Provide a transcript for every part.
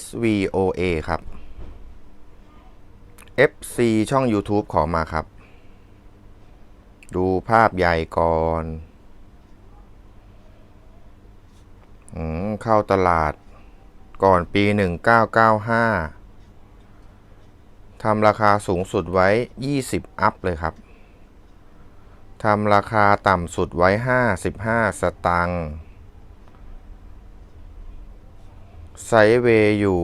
SVOA ครับ FC ช่อง YouTube ขอมาครับ ดูภาพใหญ่ก่อนอืมเข้าตลาดก่อนปี 1995 ทำราคาสูงสุดไว้ 20 อัพเลยครับ ทำราคาต่ำสุดไว้ 55 สตังค์ ไซด์เวย์อยู่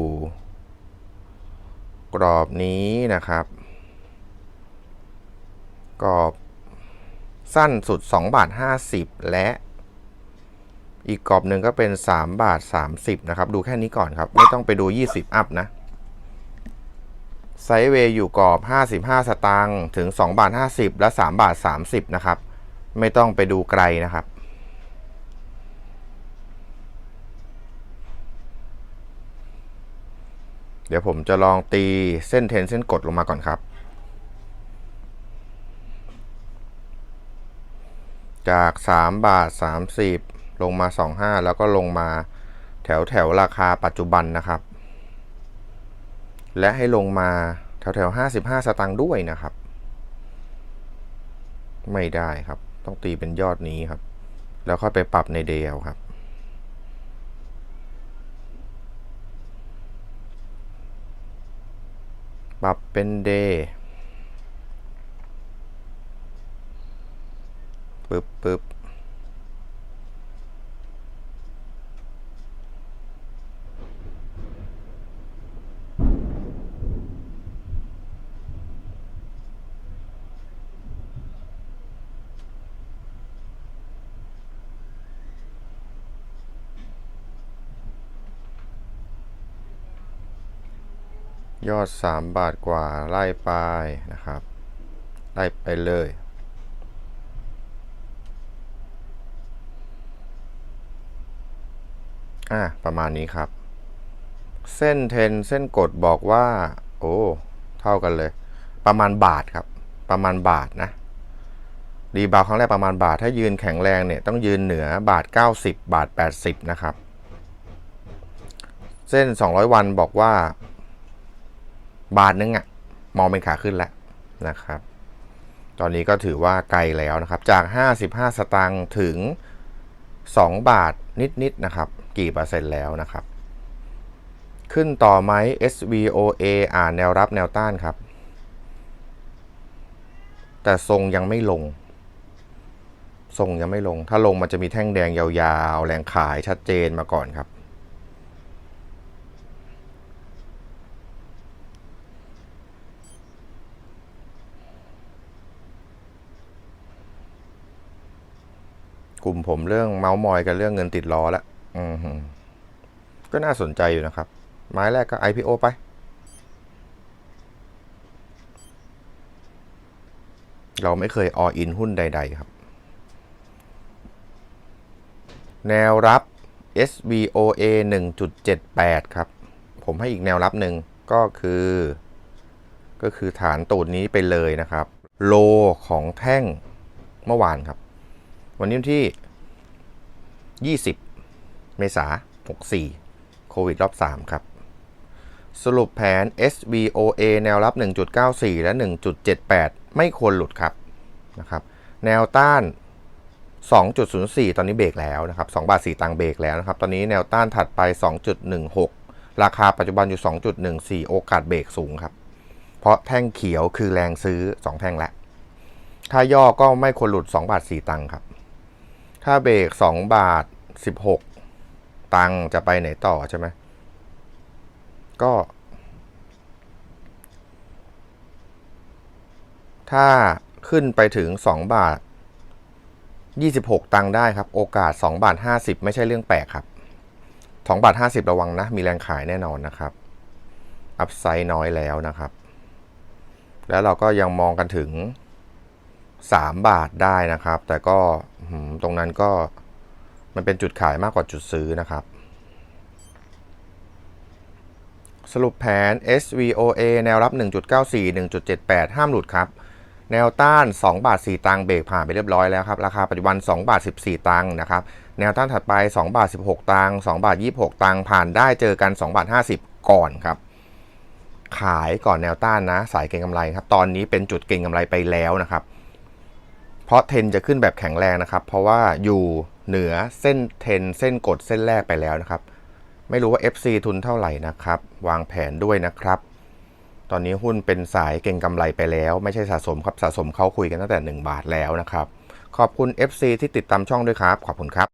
กรอบนี้นะครับ กรอบสั้นสุด2บาท50 และ อีกกรอบหนึ่งก็เป็น3บาท30 นะครับ ดูแค่นี้ก่อนครับ ไม่ต้องไปดู 20 อัพนะไซด์เวย์อยู่กรอบ 55 สตางค์ถึง2บาท50 และ3บาท30 นะครับ ไม่ต้องไปดูไกลนะครับ เดี๋ยวผมจะลองตีเส้นเทนเส้นกดลงมาก่อนครับ จาก 3 บาท 30 ลงมา 25 แล้วก็ลงมาแถวแถวราคาปัจจุบันนะครับ และให้ลงมาแถวแถว55 สตางค์ด้วยนะครับ ไม่ได้ครับ ต้องตีเป็นยอดนี้ครับ แล้วค่อยไปปรับในเดลครับ ปรับเป็น day ปึ๊บปึ๊บ ยอด 3 บาทกว่าไล่ไปนะครับ ไล่ไปเลย อะ ประมาณนี้ครับ เส้นเทนเส้นกดบอกว่า โอ้ เท่ากันเลย ประมาณบาทครับ ประมาณบาทนะรีบาวครั้งแรกประมาณบาท ถ้ายืนแข็งแรงเนี่ย ต้องยืนเหนือบาท 90 บาท 80 นะครับ เส้น 200 วันบอกว่า บาทนึงอะมองเป็นขาขึ้นแล้วนะครับ ตอนนี้ก็ถือว่าไกลแล้วนะครับ จาก 55 สตางค์ถึง 2 บาทนิดๆนะครับ กี่เปอร์เซ็นต์แล้วนะครับ ขึ้นต่อไหม SVOA อ่านแนวรับแนวต้านครับ แต่ทรงยังไม่ลง ทรงยังไม่ลง ถ้าลงมันจะมีแท่งแดงยาวๆ แรงขายชัดเจนมาก่อนครับ กลุ่มผมเรื่องเมาส์มอยกับเรื่องเงินติดล้อแล้วอือหือก็น่าสนใจอยู่นะครับ ไม้แรกก็ IPO ไป เราไม่เคยออินหุ้นใด ๆ ครับ แนวรับ SVOA 1.78 ครับ ผมให้อีกแนวรับหนึ่งก็คือ ก็คือฐานตูดนี้ไปเลยนะครับ โลของแท่งเมื่อวานครับ วันนี้วันที่ 20 เมษา64 โควิดรอบ 3 ครับ สรุปแผน SVOA แนวรับ 1.94 และ 1.78 ไม่ควรหลุดครับนะครับ แนวต้าน 2.04 ตอนนี้เบรกแล้วนะครับ2บาท 4 ตังเบรกแล้วนะครับ ตอนนี้แนวต้านถัดไป 2.16 ราคาปัจจุบันอยู่ 2.14 โอกาสเบรกสูงครับ เพราะแท่งเขียวคือแรงซื้อ 2 แท่งแล้วถ้าย่อก็ไม่ควรหลุด 2 บาท 4 ตังค์ครับ ถ้าเบรก2บาท16ตังจะไปไหนต่อใช่ไหม ก็ ถ้าขึ้นไปถึง2บาท26ตังได้ครับ โอกาส2บาท50ไม่ใช่เรื่องแปลกครับ2บาท50ระวังนะ มีแรงขายแน่นอนนะครับ อัพไซด์น้อยแล้วนะครับ แล้วเราก็ยังมองกันถึง 3 บาทได้นะครับ แต่ก็ตรงนั้นก็มันเป็นจุดขายมากกว่าจุดซื้อนะครับ สรุปแผน SVOA แนวรับ 1.94 1.78 ห้ามหลุดครับ แนวต้าน 2 บาท 4 ตังเบรกผ่านไปเรียบร้อยแล้วครับ ราคาปัจจุบัน 2 บาท 14 ตังนะครับ แนวต้านถัดไป 2 บาท 16 ตัง2บาท 26 ตังผ่านได้เจอกัน 2 บาท 50 ก่อนครับขายก่อนแนวต้านนะ สายเก็งกำไรครับ ตอนนี้เป็นจุดเก็งกำไรไปแล้วนะครับ เพราะเทนจะขึ้นแบบแข็งแรงนะครับ เพราะว่าอยู่เหนือเส้นเทนเส้นกดเส้นแรกไปแล้วนะครับ ไม่รู้ว่า FC ทุนเท่าไหร่นะครับ วางแผนด้วยนะครับ ตอนนี้หุ้นเป็นสายเก่งกำไรไปแล้ว ไม่ใช่สะสมครับสะสมเขาคุยกันตั้งแต่ 1 บาทแล้วนะครับ ขอบคุณ FC ที่ติดตามช่องด้วยครับ ขอบคุณครับ